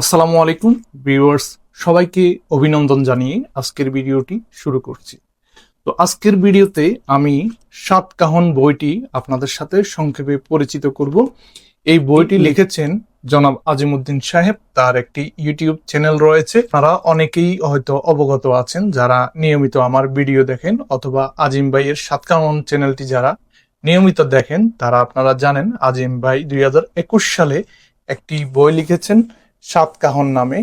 আসসালামু আলাইকুম, ভিউয়ার্স। সবাইকে অভিনন্দন জানিয়ে আজকের ভিডিওটি শুরু করছি। তো আজকের ভিডিওতে আমি সাতকাহন বইটি আপনাদের সাথে সংক্ষেপে পরিচিত করব। এই বইটি লিখেছেন জনাব আজিমুদ্দিন সাহেব। তার একটি ইউটিউব চ্যানেল রয়েছে। তারা অনেকেই হয়তো অবগত আছেন, যারা নিয়মিত আমার ভিডিও দেখেন অথবা আজিম ভাইয়ের সাতকাহন চ্যানেলটি যারা নিয়মিত দেখেন, তারা আপনারা জানেন, আজিম ভাই দুই হাজার একুশ সালে একটি বই লিখেছেন। সাতকাহন নামে।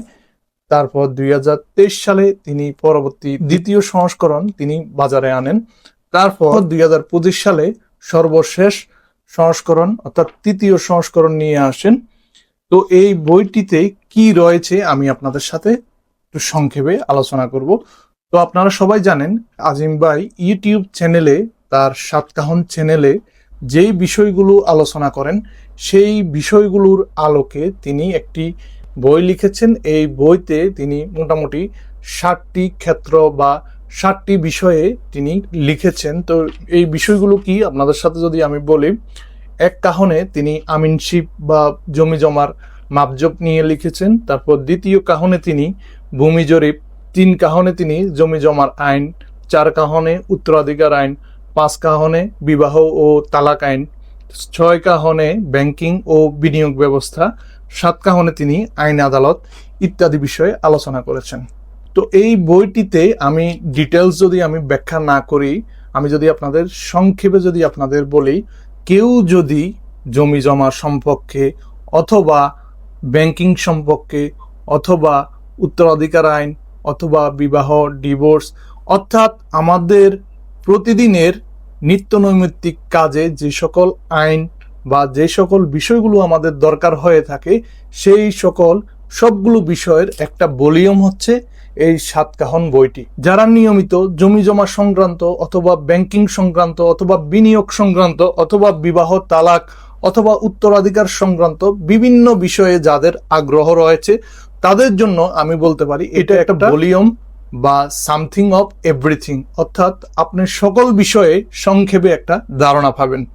তারপর দুই হাজার তেইশ সালে তিনি পরবর্তী দ্বিতীয় সংস্করণ তিনি বাজারে আনেন। তারপর দুই হাজার পঁচিশ সালে সর্বশেষ সংস্করণ অর্থাৎ তৃতীয় সংস্করণ নিয়ে আসেন। তো এই বইটিতে কি রয়েছে আমি আপনাদের সাথে একটু সংক্ষেপে আলোচনা করব। তো আপনারা সবাই জানেন, আজিম ভাই ইউটিউব চ্যানেলে, তার সাতকাহন চ্যানেলে যেই বিষয়গুলো আলোচনা করেন, সেই বিষয়গুলোর আলোকে তিনি একটি বই লিখেছেন। এই বইতে তিনি মোটামুটি ষাটটি ক্ষেত্র বা ষাটটি বিষয়ে তিনি লিখেছেন। তো এই বিষয়গুলো কি? আপনাদের সাথে যদি আমি বলি, এক কাহনে তিনি আমিনশিপ বা জমি জমার মাপজোপ নিয়ে লিখেছেন। তারপর দ্বিতীয় কাহনে তিনি ভূমি জরিপ। তিন কাহনে তিনি জমি জমার আইন। চার কাহনে উত্তরাধিকার আইন। পাঁচ কাহনে বিবাহ ও তালাক আইন। ছয় কাহনে ব্যাংকিং ও বিনিয়োগ ব্যবস্থা সাত কাহনে তিনি আইন আদালত ইত্যাদি বিষয়ে আলোচনা করেছেন। তো এই বইটিতে আমি ডিটেলস যদি আমি ব্যাখ্যা না করি, আমি যদি আপনাদের সংক্ষেপে যদি আপনাদের বলি, কেউ যদি জমি জমা সম্পর্কে অথবা ব্যাংকিং সম্পর্কে অথবা উত্তরাধিকার আইন অথবা বিবাহ ডিভোর্স অর্থাৎ আমাদের প্রতিদিনের নিত্য নৈমিত্তিক কাজে যে সকল আইন বা যে সকল বিষয়গুলো আমাদের দরকার হয়ে থাকে সেই সকল সবগুলো বিষয়ের একটা ভলিউম হচ্ছে এই সাতকাহন বইটি। যারা নিয়মিত জমি জমা সংক্রান্ত অথবা ব্যাংকিং সংক্রান্ত অথবা বিনিয়োগ সংক্রান্ত অথবা বিবাহ তালাক অথবা উত্তরাধিকার সংক্রান্ত বিভিন্ন বিষয়ে যাদের আগ্রহ রয়েছে তাদের জন্য আমি বলতে পারি এটা একটা ভলিউম বা সামথিং অফ এভরিথিং, অর্থাৎ আপনি সকল বিষয়ে সংক্ষেপে একটা ধারণা পাবেন।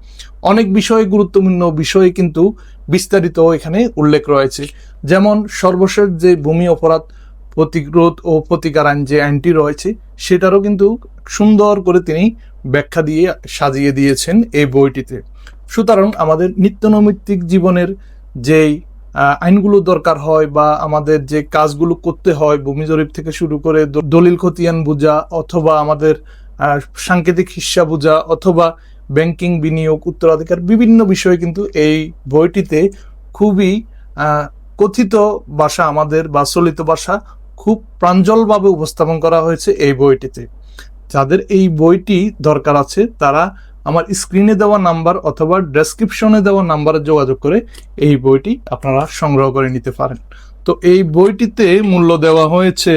অনেক বিষয়ে গুরুত্বপূর্ণ বিষয়ে কিন্তু বিস্তারিত এখানে উল্লেখ রয়েছে। যেমন সর্বশেষ যে ভূমি অপরাধ প্রতিরোধ ও প্রতিকার আইন যে আইনটি রয়েছে, সেটারও কিন্তু সুন্দর করে তিনি ব্যাখ্যা দিয়ে সাজিয়ে দিয়েছেন এই বইটিতে। সুতরাং আমাদের নিত্যনৈমিত্তিক জীবনের যেই আইনগুলো দরকার হয় বা আমাদের যে কাজগুলো করতে হয়, ভূমি জরিপ থেকে শুরু করে দলিল খতিয়ান বোঝা অথবা আমাদের সাংকেতিক হিস্সা বোঝা অথবা ব্যাংকিং বিনিয়োগ, উত্তরাধিকার বিভিন্ন বিষয়ে কিন্তু এই বইটিতে খুবই কথিত ভাষা আমাদের বা চলিত ভাষা খুব প্রাঞ্জলভাবে উপস্থাপন করা হয়েছে এই বইটিতে। যাদের এই বইটি দরকার আছে তারা আমার স্ক্রিনে দেওয়া নাম্বার অথবা ডেসক্রিপশনে দেওয়া নাম্বারে যোগাযোগ করে এই বইটি আপনারা সংগ্রহ করে নিতে পারেন। তো এই বইটিতে মূল্য দেওয়া হয়েছে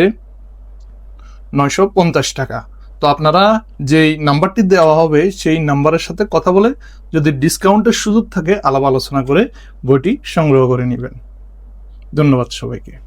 নয়শো পঞ্চাশ টাকা। তো আপনারা যেই নাম্বারটি দেওয়া হবে, সেই নাম্বারের সাথে কথা বলে যদি ডিসকাউন্টের সুযোগ থাকে, আলাপ আলোচনা করে বইটি সংগ্রহ করে নেবেন। ধন্যবাদ সবাইকে।